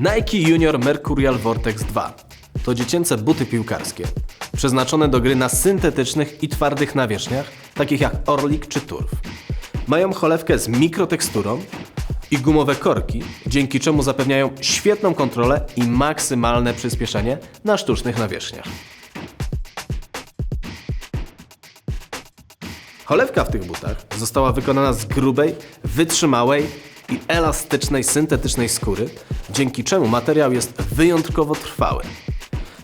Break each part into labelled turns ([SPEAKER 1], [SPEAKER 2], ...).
[SPEAKER 1] Nike Junior Mercurial Vortex 2 to dziecięce buty piłkarskie, przeznaczone do gry na syntetycznych i twardych nawierzchniach, takich jak Orlik czy Turf. Mają cholewkę z mikroteksturą i gumowe korki, dzięki czemu zapewniają świetną kontrolę i maksymalne przyspieszenie na sztucznych nawierzchniach. Cholewka w tych butach została wykonana z grubej, wytrzymałej i elastycznej syntetycznej skóry, dzięki czemu materiał jest wyjątkowo trwały.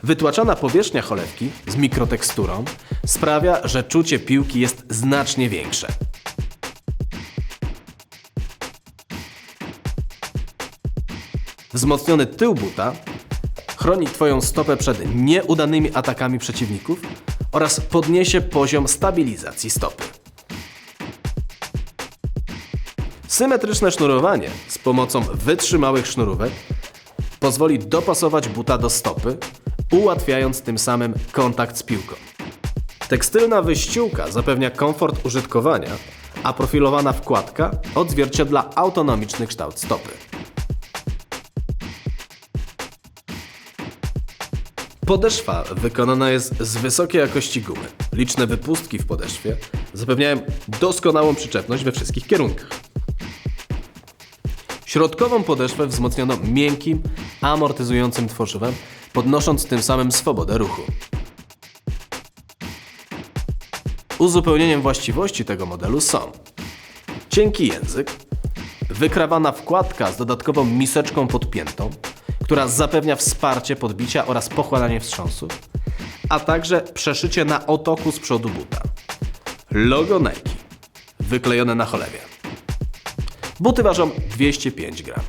[SPEAKER 1] Wytłaczana powierzchnia cholewki z mikroteksturą sprawia, że czucie piłki jest znacznie większe. Wzmocniony tył buta chroni Twoją stopę przed nieudanymi atakami przeciwników oraz podniesie poziom stabilizacji stopy. Symetryczne sznurowanie z pomocą wytrzymałych sznurówek pozwoli dopasować buta do stopy, ułatwiając tym samym kontakt z piłką. Tekstylna wyściółka zapewnia komfort użytkowania, a profilowana wkładka odzwierciedla autonomiczny kształt stopy. Podeszwa wykonana jest z wysokiej jakości gumy. Liczne wypustki w podeszwie zapewniają doskonałą przyczepność we wszystkich kierunkach. Środkową podeszwę wzmocniono miękkim, amortyzującym tworzywem, podnosząc tym samym swobodę ruchu. Uzupełnieniem właściwości tego modelu są cienki język, wykrawana wkładka z dodatkową miseczką podpiętą, która zapewnia wsparcie podbicia oraz pochłanianie wstrząsów, a także przeszycie na otoku z przodu buta. Logo Nike, wyklejone na cholewie. Buty ważą 205 gram.